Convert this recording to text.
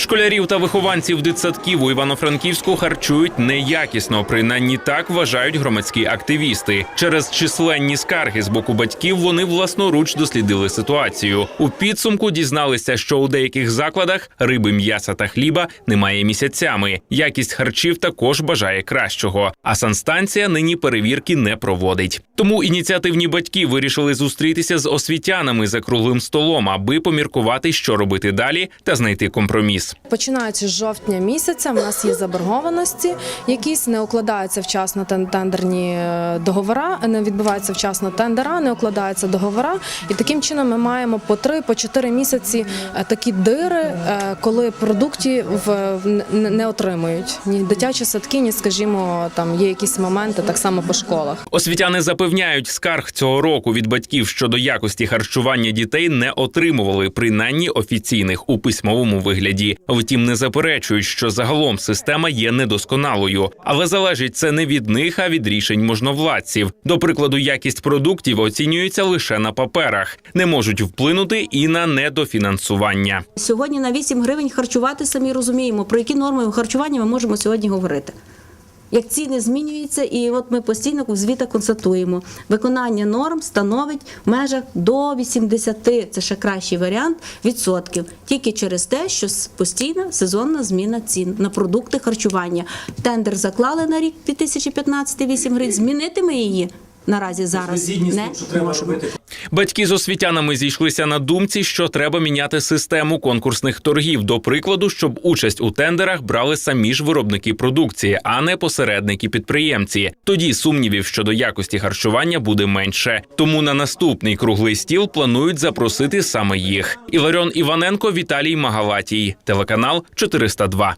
Школярів та вихованців дитсадків у Івано-Франківську харчують неякісно. Принаймні так вважають громадські активісти. Через численні скарги з боку батьків вони власноруч дослідили ситуацію. У підсумку дізналися, що у деяких закладах риби, м'яса та хліба немає місяцями. Якість харчів також бажає кращого. А санстанція нині перевірки не проводить. Тому ініціативні батьки вирішили зустрітися з освітянами за круглим столом, аби поміркувати, що робити далі, та знайти компроміс. Починаючи з жовтня місяця, в нас є заборгованості, якісь не укладаються вчасно тен- тендерні е, договора, не відбуваються вчасно тендера, не укладаються договора. І таким чином ми маємо по три, по чотири місяці е, такі дири, е, коли продуктів не отримують ні дитячі садки, ні, скажімо, там є якісь моменти так само по школах. Освітяни запевняють, скарг цього року від батьків щодо якості харчування дітей не отримували, принаймні офіційних у письмовому вигляді. Втім, не заперечують, що загалом система є недосконалою, але залежить це не від них, а від рішень можновладців. До прикладу, якість продуктів оцінюється лише на паперах, не можуть вплинути і на недофінансування. Сьогодні на 8 гривень харчувати самі розуміємо, про які норми харчування ми можемо сьогодні говорити. Як ціни змінюються, і от ми постійно в звітах констатуємо, виконання норм становить в межах до 80, це ще кращий варіант, відсотків. Тільки через те, що постійна сезонна зміна цін на продукти харчування. Тендер заклали на рік 2015 8 гривень. Змінити ми її наразі зараз не можемо. Батьки з освітянами зійшлися на думці, що треба міняти систему конкурсних торгів. До прикладу, щоб участь у тендерах брали самі ж виробники продукції, а не посередники-підприємці. Тоді сумнівів щодо якості харчування буде менше. Тому на наступний круглий стіл планують запросити саме їх. Іларіон Іваненко, Віталій Магалатій, телеканал 402.